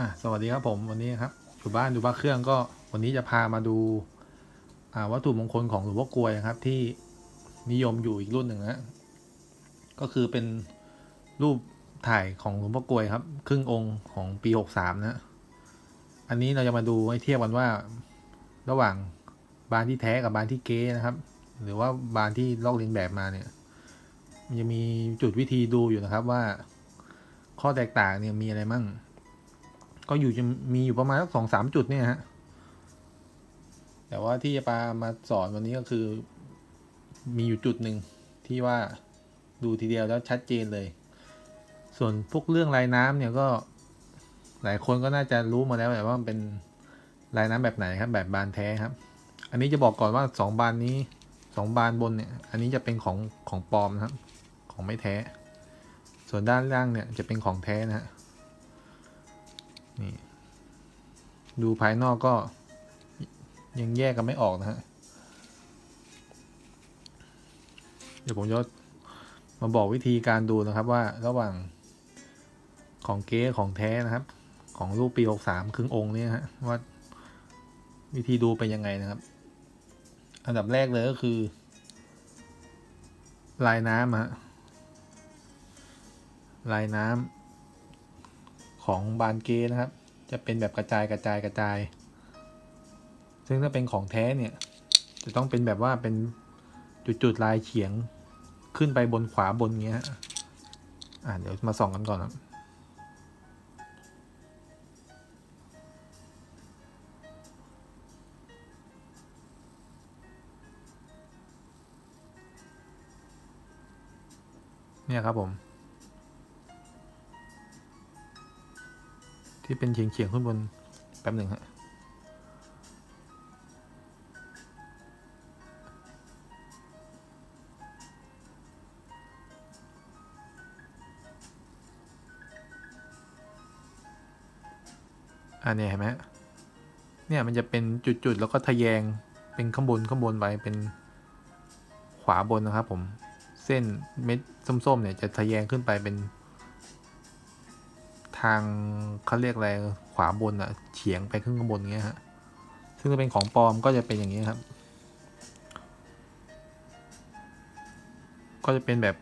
อะสวัสดีครับผมวันนี้ครับอยู่บ้านอยู่บ้านเครื่องก็วันนี้จะพามาดูอ่าวัตถุมงคลของหลวงพ่อกลวยครับ ที่นิยมอยู่อีกรุ่นหนึ่งนะก็คือเป็นรูปถ่ายของหลวงพ่อกลวยครับ ครึ่งองค์ของปีหกสามนะ อันนี้เราจะมาดูให้เทียบกันว่า ระหว่างบานที่แท้กับบานที่เก๊นะครับ หรือว่าบานที่ลอกเลียนแบบมาเนี่ยมันจะมีจุดวิธีดูอยู่นะครับว่า ข้อแตกต่างเนี่ยมีอะไรมั่ง ก็อยู่จะมีอยู่ประมาณสักสองสามจุดเนี่ยฮะ แต่ว่าที่จะปามาสอนวันนี้ก็คือ มีอยู่จุดหนึ่งที่ว่าดูทีเดียวแล้วชัดเจนเลย ส่วนพวกเรื่องลายน้ำเนี่ยก็หลายคนก็น่าจะรู้มาแล้วแหละว่ามันเป็นลายน้ำแบบไหนครับ แบบบานแท้ครับ อันนี้จะบอกก่อนว่าสองบานนี้สองบานบนเนี่ย อันนี้จะเป็นของของปลอมนะครับ ของไม่แท้ ส่วนด้านล่างเนี่ยจะเป็นของแท้นะฮะ นี่ดูภายนอกก็ยังแยกกันไม่ออกนะฮะ เดี๋ยวผมจะมาบอกวิธีการดูนะครับว่าระหว่างของเก๊ของแท้นะครับ ของรูปปีหกสามครึ่งองค์นี่ฮะว่าวิธีดูเป็นยังไงนะครับ อันดับแรกเลยก็คือ ลายน้ำฮะลายน้ำ ของบานเกนะครับ จะเป็นแบบกระจายกระจายกระจาย ซึ่งถ้าเป็นของแท้เนี่ย จะต้องเป็นแบบว่าเป็นจุดๆลายเฉียงขึ้นไปบนขวาบนเงี้ยอ่าเดี๋ยวมาส่องกันก่อนครับเนี่ยครับผม ที่เป็นเฉียงเฉียงๆขึ้นบน แป๊บหนึ่งฮะอันนี้เห็นไหมฮะเนี่ยมันจะเป็นจุดๆ แล้วก็ทะแยงเป็นข้างบนข้างบนไปเป็นขวาบนนะครับผม เส้นเม็ดส้มๆเนี่ยจะทะแยงขึ้นไปเป็น ทางเขาเรียกอะไรขวาบนอะเฉียงไปขึ้นข้างบนเงี้ยฮะซึ่งถ้าเป็นของปลอมก็จะเป็นอย่างนี้ครับ ก็จะเป็นแบบ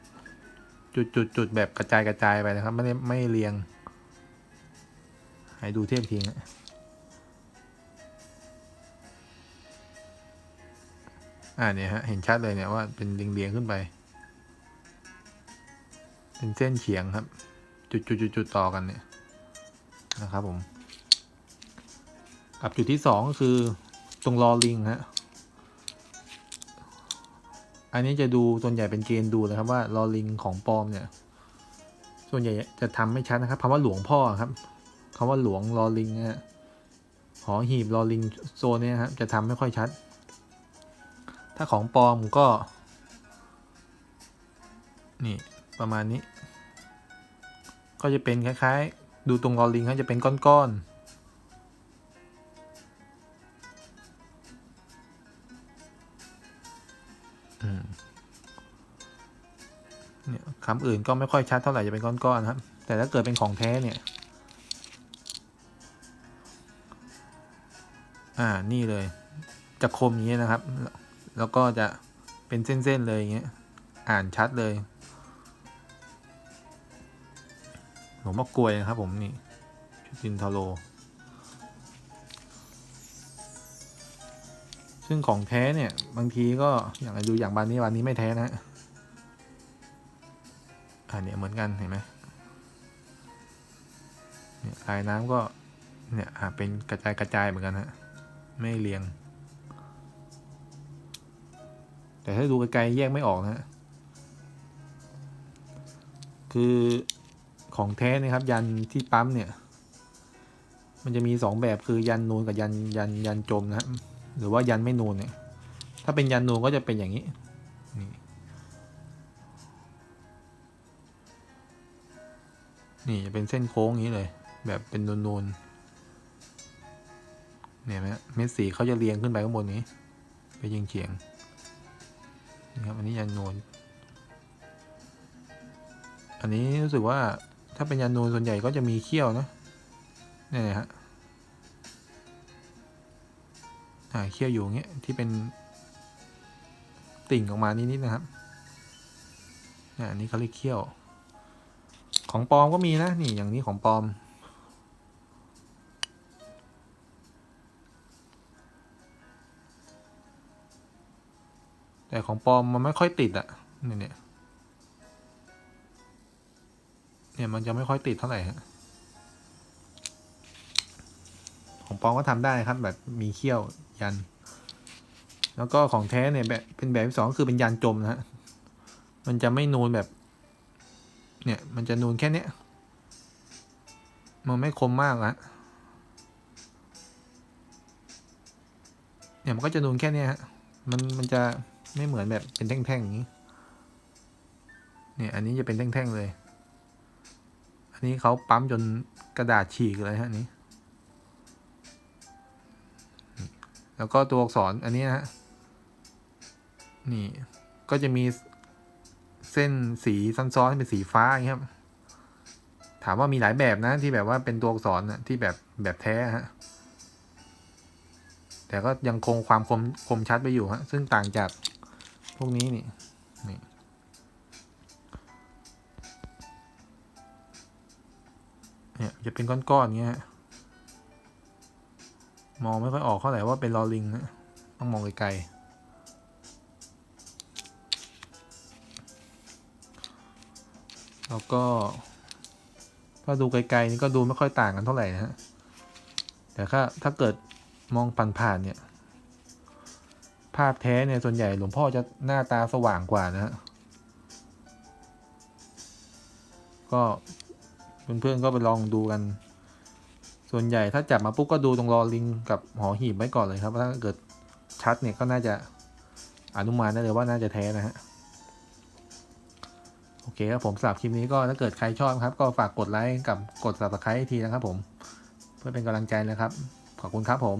จุดจุดจุดแบบกระจายกระจายไปนะครับ ไม่ได้ไม่เรียง ให้ดูเทียบเทียงอะอ่าเนี่ยฮะเห็นชัดเลยเนี่ยว่าเป็นเรียงเรียงๆขึ้นไป เป็นเส้นเฉียงครับ จุดจุดจุดจุดต่อกันเนี่ยนะครับผม กับจุดที่สองก็คือตรงรอลิงฮะอันนี้จะดูส่วนใหญ่เป็นเกณฑ์ดูนะครับว่ารอลิงของปลอมเนี่ย ส่วนใหญ่จะทำไม่ชัดนะครับคำว่าหลวงพ่อครับคำว่าหลวงรอลิงเนี่ยหอหีบรอลิงโซนเนี่ยครับจะทำไม่ค่อยชัด ถ้าของปลอมก็ นี่ประมาณนี้ ก็จะเป็นคล้ายๆ ดูตรงรอลิงเขาจะเป็นก้อนๆเนี่ยคำอื่นก็ไม่ค่อยชัดเท่าไหร่จะเป็นก้อนๆครับ แต่ถ้าเกิดเป็นของแท้เนี่ย อ่านี่เลย จะคมอย่างเงี้ยนะครับ แล้วก็จะเป็นเส้นๆเลยอย่างเงี้ย อ่านชัดเลย ลวงพ่อกลวยนะครับผมนี่ชุตินทาโล ซึ่งของแท้เนี่ย บางทีก็อย่างดูอย่างบานนี้บานนี้ไม่แท้นะอ่าเนี่ยเหมือนกันเห็นไหมเนี่ยลายน้ำก็เนี่ยอ่าเป็นกระจายกระจายเหมือนกันฮะไม่เรียง แต่ถ้าดูไกลๆแยกไม่ออกนะฮะคือ ของแท้นะครับ ยันที่ปั๊มเนี่ย มันจะมีสองแบบคือยันนูนกับยันยันยันจมนะฮะหรือว่ายันไม่นูนเนี่ย ถ้าเป็นยันนูนก็จะเป็นอย่างนี้นี่จะเป็นเส้นโค้งอย่างนี้เลย แบบเป็นนูนๆเนี่ยไหมฮะเม็ดสีเขาจะเรียงขึ้นไปข้างบนนี้ ไปยิงเฉียงนี่ครับอันนี้ยันนูนอันนี้รู้สึกว่า ถ้าเป็นยันนูนส่วนใหญ่ก็จะมีเขี้ยวนะนี่ฮะอ่าเขี้ยวอยู่อย่างเงี้ยที่เป็นติ่งออกมานิดๆนะครับนี่อันนี้เขาเรียกเขี้ยว ของปลอมก็มีนะนี่อย่างนี้ของปลอม แต่ของปลอมมันไม่ค่อยติดอะเนี่ยเนี่ย เนี่ยมันจะไม่ค่อยติดเท่าไหร่ฮะของปลอมก็ทำได้ครับ แบบมีเขี้ยวยัน แล้วก็ของแท้เนี่ยแบบเป็นแบบที่สองก็คือเป็นยันจมนะฮะมันจะไม่นูนแบบ เนี่ยมันจะนูนแค่เนี้ยมันไม่คมมากอะเนี่ยมันก็จะนูนแค่เนี้ยฮะมันมันจะไม่เหมือนแบบเป็นแท่งๆอย่างนี้ เนี่ยอันนี้จะเป็นแท่งๆเลย อันนี้เขาปั๊มจนกระดาษฉีกเลยฮะนี้ แล้วก็ตัวอักษรอันนี้นะฮะ นี่ ก็จะมีเส้นสีซ้อนๆเป็นสีฟ้าอย่างเงี้ยครับ ถามว่ามีหลายแบบนะที่แบบว่าเป็นตัวอักษรนะที่แบบแบบแท้ฮะ แต่ก็ยังคงความคมคมชัดไปอยู่ฮะ ซึ่งต่างจากพวกนี้นี่ เนี่ยจะเป็นก้อนๆเงี้ยฮะมองไม่ค่อยออกเท่าไหร่ว่าเป็นลอลิงนะต้องมองไกลๆแล้วก็ถ้าดูไกลๆนี่ก็ดูไม่ค่อยต่างกันเท่าไหร่นะฮะแต่ถ้าถ้าเกิดมองผ่านๆเนี่ยภาพแท้เนี่ยส่วนใหญ่หลวงพ่อจะหน้าตาสว่างกว่านะฮะ ก็ เพื่อนๆก็ไปลองดูกัน ส่วนใหญ่ถ้าจับมาปุ๊บก็ดูตรงรอลิงกับหอหีบไว้ก่อนเลยครับ ถ้าเกิดชัดเนี่ยก็น่าจะอนุมานได้เลยว่าน่าจะแท้นะฮะ โอเคครับผมสำหรับคลิปนี้ก็ถ้าเกิดใครชอบครับ ก็ฝากกดไลค์กับกด subscribe ทีนะครับผม เพื่อเป็นกำลังใจนะครับ ขอบคุณครับผม